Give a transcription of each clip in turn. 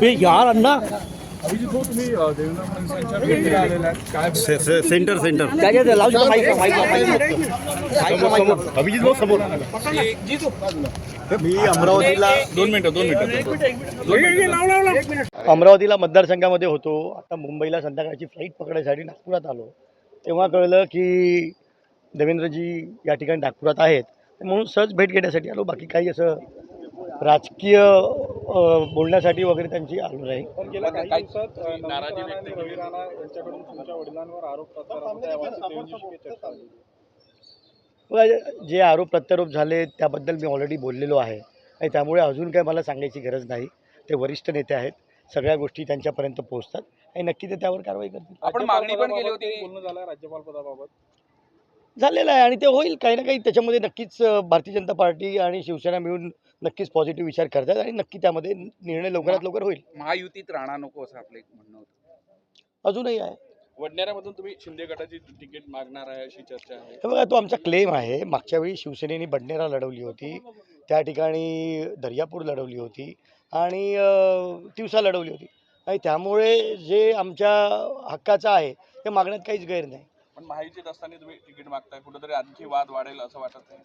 बे यार अण्णा. Centre centre. काय काय लावू शकतो? माईक माईक माईक अभिजित भाऊ समोर. मी अमरावतीला दोन मिनिटं दोन मिनिटं. अमरावतीला मतदारसंघामध्ये होतो. आता मुंबईला संध्याकाळची फ्लाईट पकडायसाठी नागपुरात आलो. तेव्हा कळलं की देवेंद्रजी या ठिकाणी नागपुरात आहेत. म्हणून सहज भेट घेण्यासाठी आलो. बाकी काही असं राजकीय बोलण्यासाठी वगैरे त्यांची आलो नाही. काही जे आरोप प्रत्यारोप झाले त्याबद्दल मी ऑलरेडी बोललेलो आहे. आणि त्यामुळे अजून काय मला सांगायची गरज नाही. ते वरिष्ठ नेते आहेत. सगळ्या गोष्टी त्यांच्यापर्यंत पोहोचतात. आणि नक्की ते त्यावर कारवाई करतील. आपण मागणी पण केली होती. राज्यपाल पदाबाबत? झालेलं आहे आणि ते होईल. काही ना काही त्याच्यामध्ये नक्कीच भारतीय जनता पार्टी आणि शिवसेना मिळून नक्कीच पॉझिटिव्ह विचार करतात आणि नक्की त्यामध्ये निर्णय लवकरात लवकर होईल. महायुतीत राहणार नको असं आपलं एक म्हणणं होतं. अजूनही आहे. वडनेऱ्यामधून तुम्ही शिंदे गटाची तिकीट मागणार आहे अशी चर्चा आहे. हे बघा तो आमचा क्लेम आहे. मागच्या वेळी शिवसेनेने बडनेरा लढवली होती. त्या ठिकाणी दर्यापूर लढवली होती आणि तिवसा लढवली होती. आणि त्यामुळे जे आमच्या हक्काचं आहे ते मागण्यात काहीच गैर नाही. पण महायुतीत असताना तुम्ही तिकीट मागताय कुठेतरी आणखी वाद वाढेल असं वाटत नाही.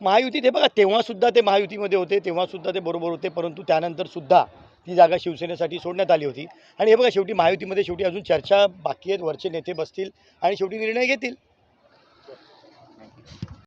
महायुतीत हे बघा तेव्हा सुद्धा ते महायुतीमध्ये होते तेव्हा सुद्धा ते बरोबर होते परंतु त्यानंतर सुद्धा ती जागा शिवसेनेसाठी सोडण्यात आली होती. आणि हे बघा शेवटी महायुतीमध्ये शेवटी अजून चर्चा बाकी आहेत वरचे नेते बसतील आणि शेवटी निर्णय घेतील.